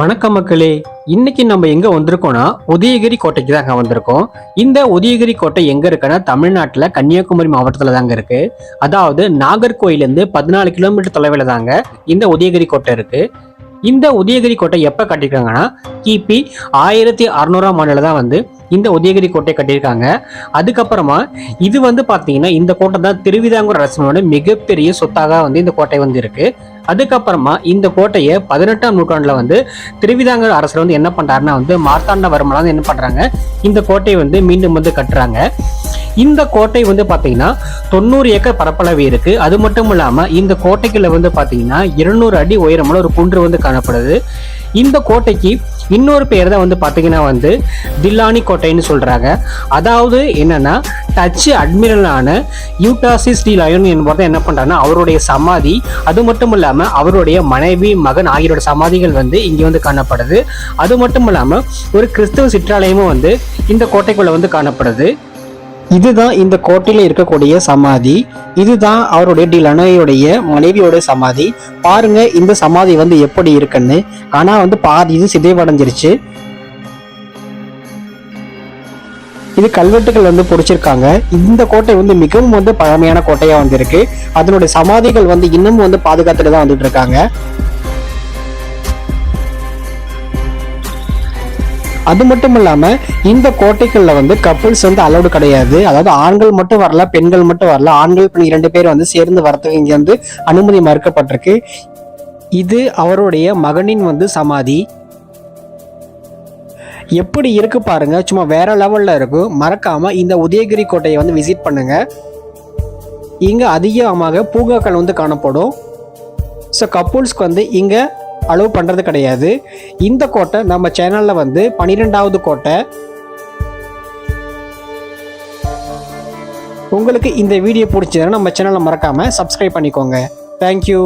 வணக்கம் மக்களே இன்னைக்கு நம்ம எங்க வந்திருக்கோம்னா உதயகிரி கோட்டைக்கு தாங்க வந்திருக்கோம். இந்த உதயகிரி கோட்டை எங்க இருக்குன்னா தமிழ்நாட்டில் கன்னியாகுமரி மாவட்டத்தில் தாங்க இருக்கு. அதாவது நாகர்கோயிலேருந்து பதினாலு கிலோமீட்டர் தொலைவில் தாங்க இந்த உதயகிரி கோட்டை இருக்கு. இந்த உதயகிரி கோட்டை எப்போ கட்டியிருக்காங்கன்னா கிபி ஆயிரத்தி அறுநூறாம் ஆண்டில் தான் வந்து இந்த உதயகிரி கோட்டை கட்டியிருக்காங்க. அதுக்கப்புறமா இது வந்து பார்த்தீங்கன்னா இந்த கோட்டை தான் திருவிதாங்கூர் அரசனோட மிகப்பெரிய சொத்தாக வந்து இந்த கோட்டை வந்து இருக்குது அதுக்கப்புறமா இந்த கோட்டையை பதினெட்டாம் நூற்றாண்டில் வந்து திருவிதாங்கூர் அரசர் வந்து என்ன பண்ணுறாருன்னா வந்து மார்த்தாண்டவர்மன் வந்து என்ன பண்ணுறாங்க இந்த கோட்டையை வந்து மீண்டும் வந்து கட்டுறாங்க. இந்த கோட்டை வந்து பார்த்தீங்கன்னா தொண்ணூறு ஏக்கர் பரப்பளவு இருக்கு. அது மட்டும் இல்லாமல் இந்த கோட்டைக்குள்ள வந்து பார்த்தீங்கன்னா இருநூறு அடி உயரமுள்ள ஒரு குன்று வந்து காணப்படுது. இந்த கோட்டைக்கு இன்னொரு பேர் தான் வந்து பார்த்தீங்கன்னா வந்து தில்லானி கோட்டைன்னு சொல்கிறாங்க அதாவது என்னன்னா டச்சு அட்மிரலான யூட்டாசிஸ் டி லயோன் என்பவர் என்ன பண்ணுறாங்கன்னா அவருடைய சமாதி அது மட்டும் இல்லாமல் அவருடைய மனைவி மகன் ஆகியோட சமாதிகள் வந்து இங்கே வந்து காணப்படுது. அது மட்டும் இல்லாமல் ஒரு கிறிஸ்தவ சிற்றாலயமும் வந்து இந்த கோட்டைக்குள்ளே வந்து காணப்படுது. இதுதான் இந்த கோட்டையில இருக்கக்கூடிய சமாதி. இதுதான் அவருடைய டிலனையுடைய மனைவியோடைய மனைவியோட சமாதி. பாருங்க இந்த சமாதி வந்து எப்படி இருக்குன்னு. ஆனா வந்து பாதி இது சிதைவடைஞ்சிருச்சு. இது கல்வெட்டுகள் வந்து பொறிச்சிருக்காங்க. இந்த கோட்டை வந்து மிகவும் வந்து பழமையான கோட்டையா வந்திருக்கு. அதனுடைய சமாதிகள் வந்து இன்னமும் வந்து பாதுகாத்துட்டு தான் வந்துட்டு இருக்காங்க. அது மட்டும் இல்லாமல் இந்த கோட்டைகளில் வந்து கப்புள்ஸ் வந்து அலௌடு கிடையாது. அதாவது ஆண்கள் மட்டும் வரல பெண்கள் மட்டும் வரல. ஆண்கள் பெண் இரண்டு பேர் வந்து சேர்ந்து வரத்துக்கு இங்கே வந்து அனுமதி மறுக்கப்பட்டிருக்கு. இது அவருடைய மகனின் வந்து சமாதி. எப்படி இருக்கு பாருங்க. சும்மா வேற லெவல்ல இருக்கும் மறக்காம இந்த உதயகிரி கோட்டையை வந்து விசிட் பண்ணுங்க. இங்க அதிகமாக பூங்காக்கள் வந்து காணப்படும். ஸோ கப்புள்ஸ்க்கு வந்து இங்கே அலோவ் பண்ணுறது கிடையாது. இந்த கோட்டை நம்ம சேனலில் வந்து பன்னிரெண்டாவது கோட்டை. உங்களுக்கு இந்த வீடியோ பிடிச்சதுன்னா நம்ம சேனலை மறக்காமல் சப்ஸ்கிரைப் பண்ணிக்கோங்க. தேங்க்யூ